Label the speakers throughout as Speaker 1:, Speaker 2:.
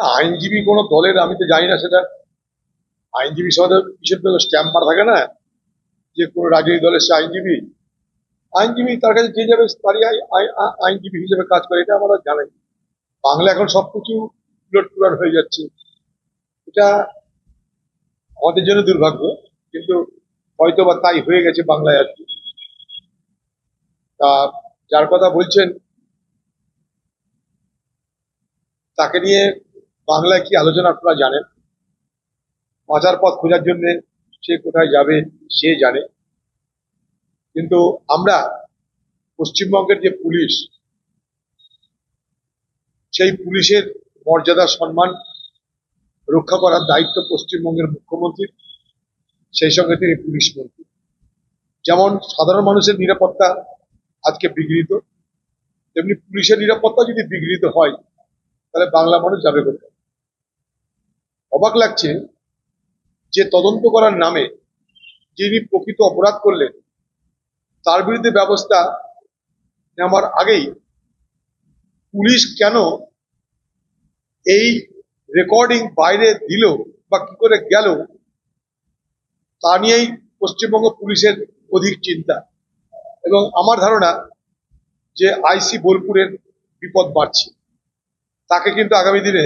Speaker 1: আইনজীবী কোনো দলের, আমি তো জানি না সেটা। আইনজীবী সমাজের বিশেষ স্ট্যাম্প মারা থাকে না, যে কোনো রাজনৈতিক দলের সে আইনজীবী। আইনজীবী তার কাছে যে যাবে তারই আই- আই- আইনজীবী হিসেবে কাজ করে, এটা আমরা জানাই বাংলা এখন সবকিছু উলট পুলট হয়ে যাচ্ছে। এটা আমাদের জন্য দুর্ভাগ্য, কিন্তু হয়তো বা তাই হয়ে গেছে বাংলায় আর কি। তা যার কথা বলছেন, তাকে নিয়ে বাংলায় কি আলোচনা আপনারা জানেন? বাঁচার পথ খোঁজার জন্য সে কোথায় যাবে, সে জানে। কিন্তু আমরা পশ্চিমবঙ্গের যে পুলিশ, সেই পুলিশের মর্যাদা, সম্মান রক্ষা করার দায়িত্ব পশ্চিমবঙ্গের মুখ্যমন্ত্রী সেই সঙ্গে তিনি পুলিশ মন্ত্রী। যেমন সাধারণ মানুষের নিরাপত্তা আজকে বিঘ্নিত, তেমনি পুলিশের নিরাপত্তা যদি বিঘ্নিত হয়, তাহলে বাংলা মানুষ যাবে কোথায়? অবাক লাগছে যে তদন্ত করার নামে যিনি প্রকৃত অপরাধ করলেন, তার বিরুদ্ধে ব্যবস্থা নেওয়ার আগেই পুলিশ কেন এই রেকর্ডিং বাইরে দিল বা কি করে গেল, তা নিয়েই পশ্চিমবঙ্গ পুলিশের অধিক চিন্তা এবং আমার ধারণা যে আইসি বোলপুরের বিপদ বাড়ছে। তাকে কিন্তু আগামী দিনে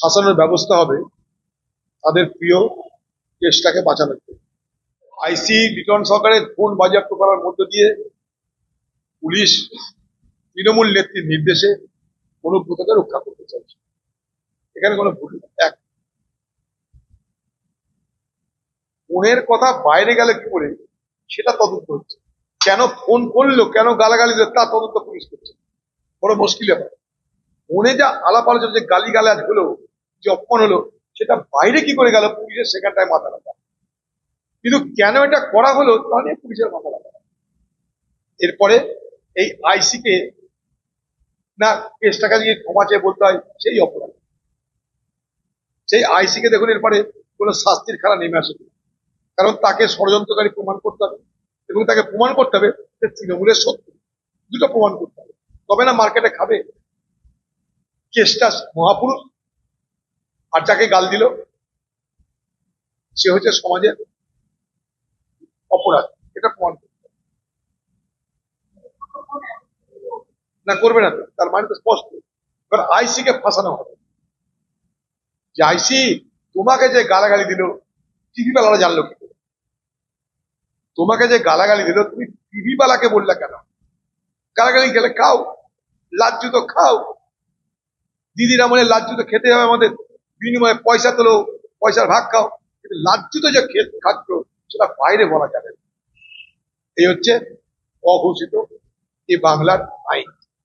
Speaker 1: ফাঁসানোর ব্যবস্থা হবে তাদের প্রিয় কেসটাকে বাঁচানোর জন্য। আইসি লিটন সরকারের ফোন বাজেয়াপ্ত করার মধ্য দিয়ে পুলিশ তৃণমূল নেত্রীর নির্দেশে অনুব্রতকে রক্ষা করতে চাইছে। এখানে কোনো ভুল এক। ফোনের কথা বাইরে গেলে কি করে? সেটা তদন্ত হচ্ছে। কেন ফোন করল, কেন গালাগালি দিল, তা তদন্ত পুলিশ করছে। বড় মুশকিল ব্যাপার। ফোনে যা আলাপ আলোচনা যে গালি গালাজ হলো যে অপমান হলো, সেটা বাইরে কি করে গেল পুলিশের সেখানটায় মাথা রাখা কিন্তু কেন এটা করা হলো তা নিয়ে পুলিশের মাথা রাখা এরপরে এই আইসিকে, না কেসটাকে দিয়ে ক্ষমা চেয়ে বলতে হয়, সেই অপরাধ। সেই আইসিকে দেখুন, এরপরে কোনো শাস্তির খেলা নেমে আসে কারণ তাকে ষড়যন্ত্রকারী প্রমাণ করতে হবে। এবং তাকে প্রমাণ করতে হবে যে তৃণমূলের শত্রু। দুটো প্রমাণ করতে হবে। তবে না মার্কেটে খাবে? কেসটা মহাপুরুষ আর যাকে গাল দিল। সে হচ্ছে সমাজের অপরাধ। এটা প্রমাণ না, করবে না তার মানে তো স্পষ্ট। এবার আইসি কে ফাঁসানো হবে। যে আইসি তোমাকে যে গালাগালি দিল টিভি বালারা জানলো কি তোমাকে যে গালাগালি দিল, তুমি টিভি বালাকে বললে কেন? গালাগালি গেলে খাও লাজ্জু তো খাও। দিদির আমলে লাজ্জু তো খেতে হবে আমাদের। বিনিময়ে পয়সা তোলো, পয়সার ভাগ খাও। কিন্তু লাজ্জিত যে খেত খাদ্য, সেটা বাইরে বলা যাবে এই হচ্ছে অঘোষিত এই বাংলার আইন।